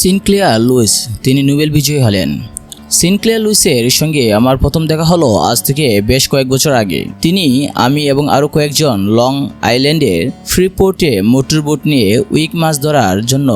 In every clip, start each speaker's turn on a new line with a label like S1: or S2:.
S1: Sinclair Luis, তিনি Nobel বিজয়ী হলেন। সিনক্লেয়ার লুইসের সঙ্গে আমার প্রথম দেখা হলো আজ থেকে বেশ কয়েক বছর আগে। তিনি, আমি এবং আরও কয়েকজন লং আইল্যান্ডের ফ্রিপোর্টে মোটর বোট নিয়ে উইক মাছ ধরার জন্য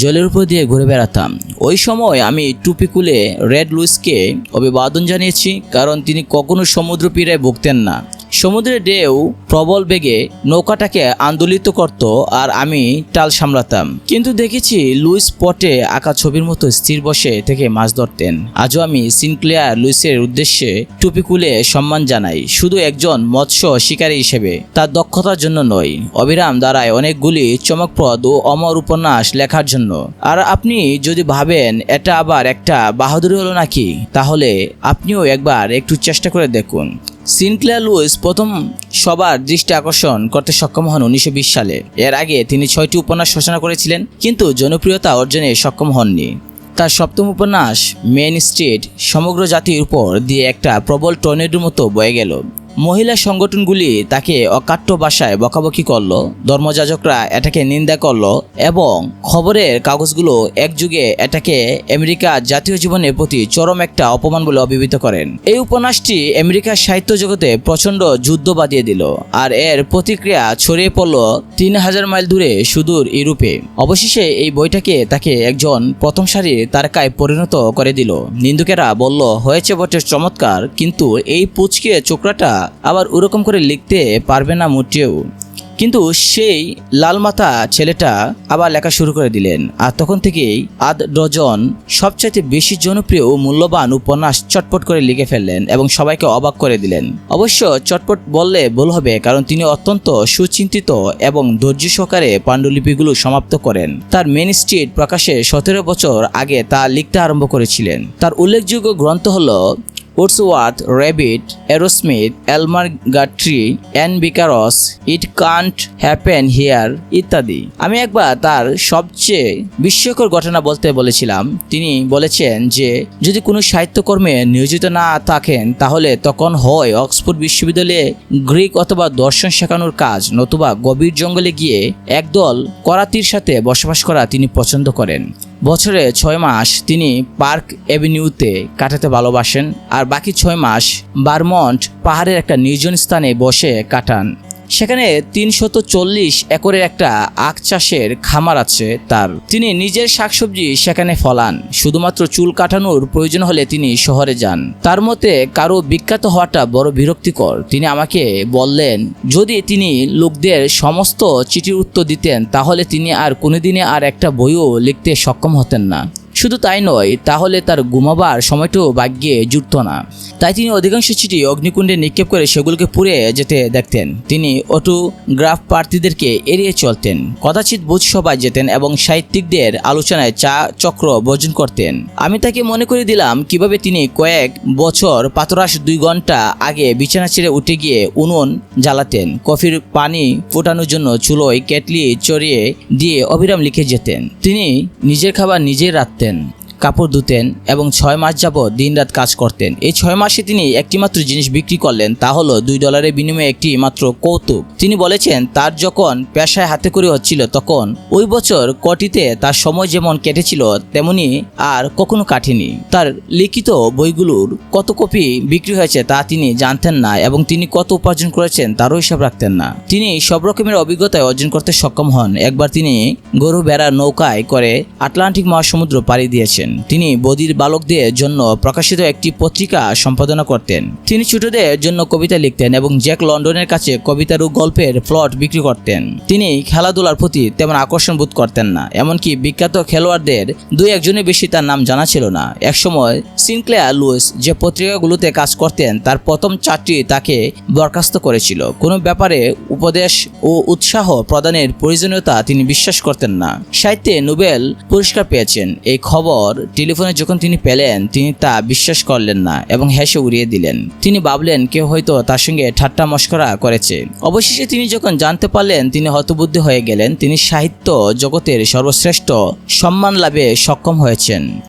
S1: জলের উপর দিয়ে ঘুরে বেড়াতাম। ওই সময় আমি টুপি খুলে রেড লুইসকে অভিবাদন জানিয়েছি, কারণ তিনি কখনো সমুদ্র পীড়ায় ভুগতেন না। সমুদ্রের ঢেউ প্রবল বেগে নৌকাটাকে আন্দোলিত করত আর আমি টাল সামলাতাম। কিন্তু দেখেছি লুইস পটে আঁকা ছবির মতো স্থির বসে থেকে মাছ ধরতেন। আজও আমি সিনক্লেয়ার লুইসের উদ্দেশ্যে টুপি খুলে সম্মান জানাই। শুধু একজন মৎস্য শিকারী হিসেবে তার দক্ষতার জন্য নয়, অবিরাম দ্বারায় অনেকগুলি চমকপ্রদ ও অমর উপন্যাস লেখার জন্য। আর আপনি যদি ভাবেন এটা আবার একটা বাহাদুরি হলো নাকি, তাহলে আপনিও একবার একটু চেষ্টা করে দেখুন। সিনক্লেয়ার লুইস প্রথম সবার দৃষ্টি আকর্ষণ করতে সক্ষম হন উনিশশো বিশ সালে। এর আগে তিনি ছয়টি উপন্যাস রচনা করেছিলেন, কিন্তু জনপ্রিয়তা অর্জনে সক্ষম হননি। তার সপ্তম উপন্যাস মেন স্ট্রিট, সমগ্র জাতির উপর দিয়ে একটা প্রবল টর্নেডোর মতো বয়ে গেল। মহিলা সংগঠনগুলি তাকে অকাট্য ভাষায় বকাবকি করল, ধর্মযাজকরা এটাকে নিন্দা করল এবং খবরের কাগজগুলো একযুগে এটাকে আমেরিকার জাতীয় জীবনের প্রতি চরম একটা অপমান বলে অভিহিত করেন। এই উপন্যাসটি আমেরিকার সাহিত্য জগতে প্রচণ্ড যুদ্ধ বাঁধিয়ে দিল আর এর প্রতিক্রিয়া ছড়িয়ে পড়ল তিন হাজার মাইল দূরে সুদূর ইউরোপে। অবশেষে এই বইটাকে তাকে একজন প্রথম সারির তারকায় পরিণত করে দিল। নিন্দুকেরা বলল, হয়েছে বটে, চমৎকার, কিন্তু এই পুচকে চোকরাটা আবার ওরকম করে লিখতে পারবে না মোটেও। কিন্তু সেই লালমাথা ছেলেটা আবার লেখা শুরু করে দিলেন। আর তখন থেকেই আধ ডজন সবচাইতে বেশি জনপ্রিয় ও মূল্যবান উপন্যাস চটপট করে লিখে ফেললেন এবং সবাইকে অবাক করে দিলেন। অবশ্য চটপট বললে ভুল হবে কারণ তিনি অত্যন্ত সুচিন্তিত এবং ধৈর্য সহকারে পাণ্ডুলিপিগুলো সমাপ্ত করেন। তার মেন স্ট্রিট প্রকাশে সতেরো বছর আগে তা লিখতে আরম্ভ করেছিলেন। তার উল্লেখযোগ্য গ্রন্থ হলো Dodsworth Babbitt Arrowsmith Elmer Gantry Ann Vickers it can't happen here ইত্যাদি। আমি একবার তার সবচেয়ে বিস্ময়কর ঘটনা বলতে বলেছিলাম। তিনি বলেছেন যে, যদি কোনো সাহিত্যকর্মে নিয়োজিত না থাকেন, তাহলে তখন হয় অক্সফোর্ড বিশ্ববিদ্যালয়ে গ্রিক অথবা দর্শন শেখানোর কাজ, নতুবা গভীর জঙ্গলে গিয়ে একদল করাতির সাথে বসবাস করা তিনি পছন্দ করেন। বছরে ছয় মাস তিনি পার্ক অ্যাভিনিউতে কাটাতে ভালোবাসেন, আর বাকি ছয় মাস বারমন্ট পাহাড়ের একটা নির্জন স্থানে বসে কাটান। সেখানে তিনশত চল্লিশ একরের একটা আখ চাষের খামার আছে তার। তিনি নিজের শাকসবজি সেখানে ফলান, শুধুমাত্র চুল কাটানোর প্রয়োজন হলে তিনি শহরে যান। তার মতে, কারও বিখ্যাত হওয়াটা বড় বিরক্তিকর। তিনি আমাকে বললেন, যদি তিনি লোকদের সমস্ত চিঠির উত্তর দিতেন, তাহলে তিনি আর কোনোদিনে আর একটা বইও লিখতে সক্ষম হতেন না। শুধু তাই নয়, তাহলে তার ঘুমাবার সময়টাও ভাগ্যে জুটত না। তাই তিনি অধিকাংশ চিঠি অগ্নিকুণ্ডে নিক্ষেপ করে সেগুলোকে পুড়ে যেতে দেখতেন। তিনি অটোগ্রাফ প্রার্থীদেরকে এড়িয়ে চলতেন, কদাচিৎ বুঝ সভায় যেতেন এবং সাহিত্যিকদের আলোচনায় চা চক্র বর্জন করতেন। আমি তাকে মনে করে দিলাম, কীভাবে তিনি কয়েক বছর পাতরাস দুই ঘণ্টা আগে বিছানা ছেড়ে উঠে গিয়ে উনুন জ্বালাতেন, কফির পানি ফোটানোর জন্য চুলোয় কেটলি চড়িয়ে দিয়ে অবিরাম লিখে যেতেন। তিনি নিজের খাবার নিজেই রাখতেন Presiden কাপড় ধুতেন এবং ছয় মাস যাবৎ দিনরাত কাজ করতেন। এই ছয় মাসে তিনি একটিমাত্র জিনিস বিক্রি করলেন, তা হলো দুই ডলারের বিনিময়ে একটি মাত্র কৌতুক। তিনি বলেছেন, তার যখন পেশায় হাতে করে হচ্ছিল তখন ওই বছর কটিতে তার সময় যেমন কেটেছিল, তেমনি আর কখনো কাটেনি। তার লিখিত বইগুলোর কত কপি বিক্রি হয়েছে তা তিনি জানতেন না এবং তিনি কত উপার্জন করেছেন তারও হিসাব রাখতেন না। তিনি সব রকমের অভিজ্ঞতায় অর্জন করতে সক্ষম হন। একবার তিনি গরু বেড়া নৌকায় করে আটলান্টিক মহাসমুদ্র পাড়ি দিয়েছেন। তিনি বদির বালকদের জন্য প্রকাশিত একটি পত্রিকা সম্পাদনা করতেন। তিনি ছোটদের জন্য কবিতা লিখতেন এবং জ্যাক লন্ডনের কাছে কবিতার ও গল্পের প্লট বিক্রি করতেন। তিনি খেলাধুলার প্রতি তেমন আকর্ষণ বোধ করতেন না, এমনকি বিখ্যাত খেলোয়াড়দের দুই একজনের বেশি তার নাম জানা ছিল না। একসময় সিনক্লেয়ার লুইস যে পত্রিকাগুলোতে কাজ করতেন, তার প্রথম চারটি তাকে বরখাস্ত করেছিল। কোনো ব্যাপারে উপদেশ ও উৎসাহ প্রদানের প্রয়োজনীয়তা তিনি বিশ্বাস করতেন না। সাহিত্যে নোবেল পুরস্কার পেয়েছেন। এই খবর টেলিফোনে যখন তিনি পেলেন, তিনি তা বিশ্বাস করলেন না এবং হেসে উড়িয়ে দিলেন। তিনি ভাবলেন, কেউ হয়তো তার সঙ্গে ঠাট্টা মস্করা করেছে। অবশেষে তিনি যখন জানতে পারলেন, তিনি হতবুদ্ধি হয়ে গেলেন, তিনি সাহিত্য জগতের সর্বশ্রেষ্ঠ সম্মান লাভে সক্ষম হয়েছেন।